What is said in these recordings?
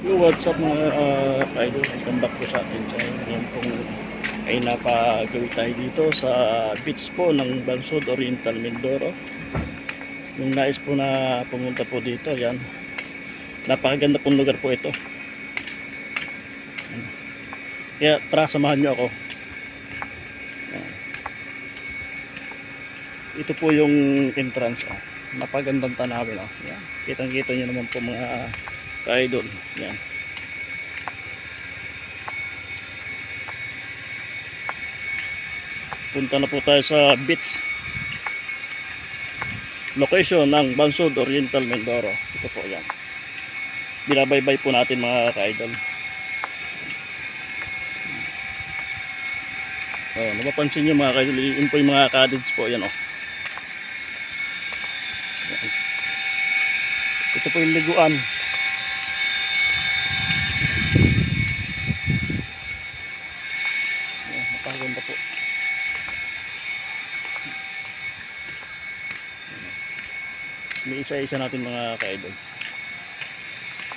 Yo, what's up mga uh, idol? Welcome back po sa atin. So, ngayon pong ay napagawin tayo dito sa beach po ng Bansod Oriental Mindoro. Yung nais po na pumunta po dito, yan. Napakaganda pong lugar po ito. Kaya tara, samahan nyo ako. Ito po yung entrance. Oh. Napagandang tanawin. Oh. Kitang-kita nyo naman po mga ka-idol. Yan. Punta na po tayo sa beach location ng Bansod Oriental Mindoro. Ito po yan. Binabaybay po natin mga ka-idol. Oh, napapansin niyo mga ka-idol, yun po yung mga cottage po yan oh. Ito po yung liguan. Yan, napakaganda po. May isa-isa natin mga ka-idol.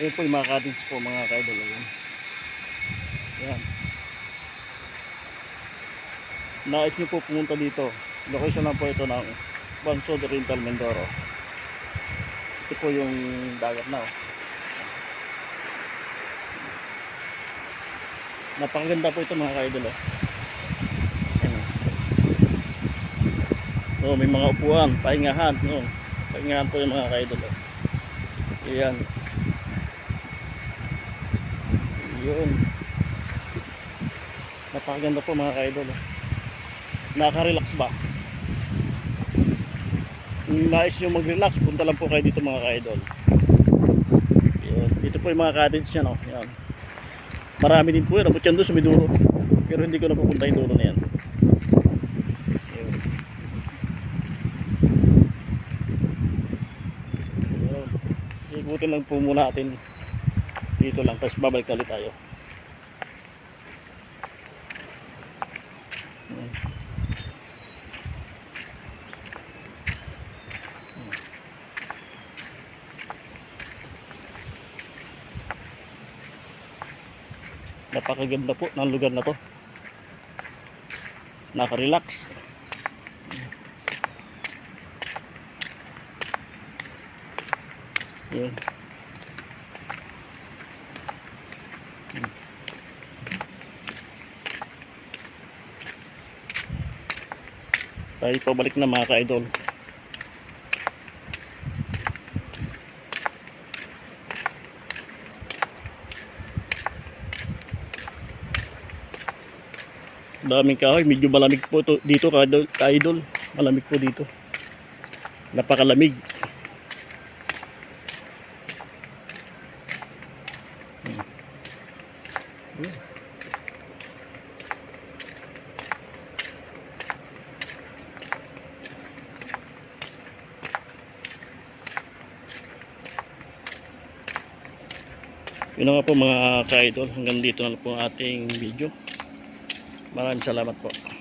Ayun po yung mga cottage po mga ka-idol. Ayan. Yan. Nais nyo po pumunta dito. Location lang po ito ng Bansod Oriental Mindoro. Ito po yung dagat na. Oh. Napakaganda po ito mga ka-idol. Oh. Ayan, oh. Oh, may mga upuan, pahingahan. Oh. Pahingahan po yung mga ka-idol. Oh. Ayan. Yun. Napakaganda po mga ka-idol. Oh. Nakaka-relax ba? Nais nyo mag-relax, punta lang po kayo dito mga ka-idol. Yun. Dito po yung mga cottage yan. Oh. Yan. Marami din po yan. Abot yan doon dulo. Pero hindi ko na pupunta yung dulo na yan. Yun. Yun. Ikutin lang po muna natin dito lang. Tapos babalik ulit tayo. Napakaganda po ng lugar na to. Naka-relax. Yun. Tayo pabalik na mga ka-idol. daming kahoy medyo malamig po to, dito ka-idol, ka-idol malamig po dito napakalamig Hmm. yun nga po mga ka-idol hanggang dito na po ating video Maraming salamat po.